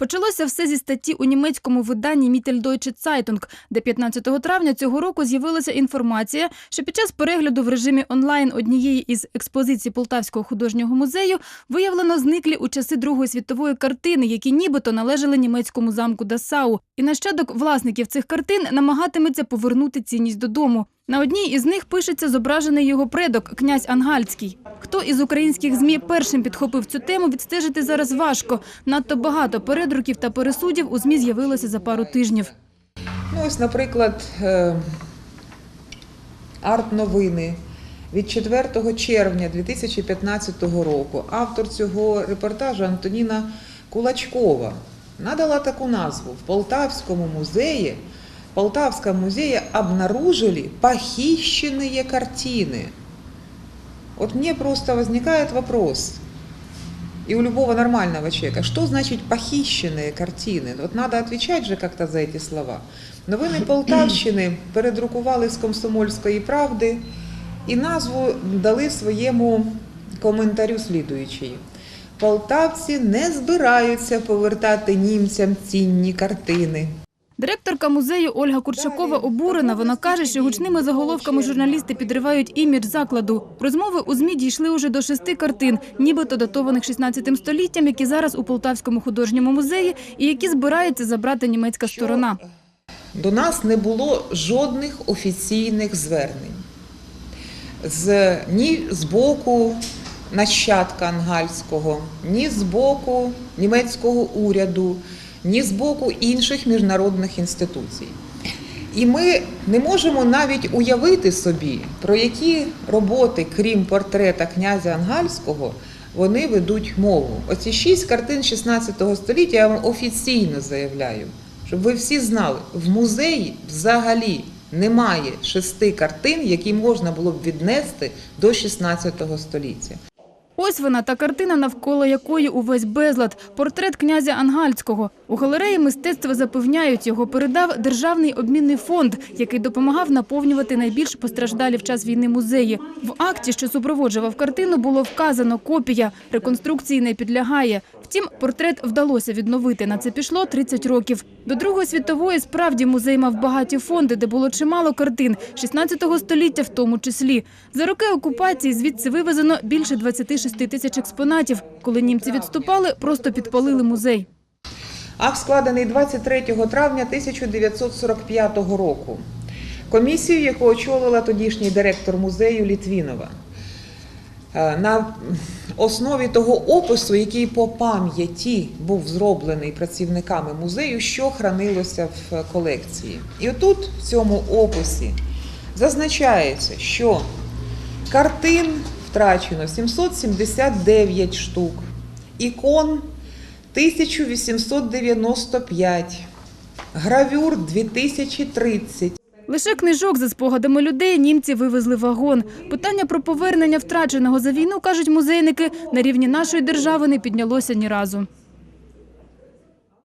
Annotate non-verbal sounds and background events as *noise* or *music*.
Почалося все зі статті у німецькому виданні Mitteldeutsche Zeitung, де 15 травня цього року з'явилася інформація, що під час перегляду в режимі онлайн однієї із експозицій Полтавського художнього музею виявлено зниклі у часи Другої світової картини, які нібито належали німецькому замку Дасау. І нащадок власників цих картин намагатиметься повернути цінність додому. На одній із них пишеться зображений його предок, князь Ангальський. Хто із українських змі першим підхопив цю тему, відстежити зараз важко. Надто багато передруків та пересудів у змі з'явилося за пару тижнів. Ну, ось, наприклад, е, арт-новини від 4 червня 2015 року. Автор цього репортажу Антоніна Кулачкова надала таку назву в Полтавському музеї В Полтавском музее обнаружили похищенные картины. Вот мне просто возникает вопрос, и у любого нормального человека, что значит похищенные картины? Вот надо отвечать же как-то за эти слова. Новини Полтавщини *clears throat* передрукували з комсомольської правди і назву дали своєму коментарю слідуючий. Полтавці не збираються повертати німцям цінні картини. Директорка музею Ольга Курчакова обурена. Вона каже, що гучними заголовками журналісти підривають імідж закладу. Розмови у ЗМІ дійшли уже до шести картин, нібито датованих 16 століттям, які зараз у Полтавському художньому музеї і які збирається забрати німецька сторона. До нас не було жодних офіційних звернень з, ні з боку нащадка Ангальського, ні з боку німецького уряду, ні з боку інших міжнародних інституцій. І ми не можемо навіть уявити собі, про які роботи, крім портрета князя Ангальського, вони ведуть мову. Оці шість картин 16 століття я вам офіційно заявляю, щоб ви всі знали, в музеї взагалі немає шести картин, які можна було б віднести до 16 століття. Ось вона та картина, навколо якої увесь безлад – портрет князя Ангальського. У галереї мистецтва запевняють, його передав Державний обмінний фонд, який допомагав наповнювати найбільш постраждалі в час війни музеї. В акті, що супроводжував картину, було вказано копія, реконструкції не підлягає. Втім, портрет вдалося відновити. На це пішло 30 років. До Другої світової справді музей мав багаті фонди, де було чимало картин, 16 століття в тому числі. За роки окупації звідси вивезено більше 26 тисяч експонатів. Коли німці відступали, просто підпалили музей. Акт складений 23 травня 1945 року. Комісію, яку очолила тодішній директор музею Літвінова. Е, На основі того опису, який по пам'яті був зроблений працівниками музею, що хранилося в колекції. І отут, в цьому описі, зазначається, що картин втрачено 779 штук, ікон 1895, гравюр 2030. Лише книжок за спогадами людей німці вивезли вагон. Питання про повернення втраченого за війну, кажуть музейники, на рівні нашої держави не піднялося ні разу.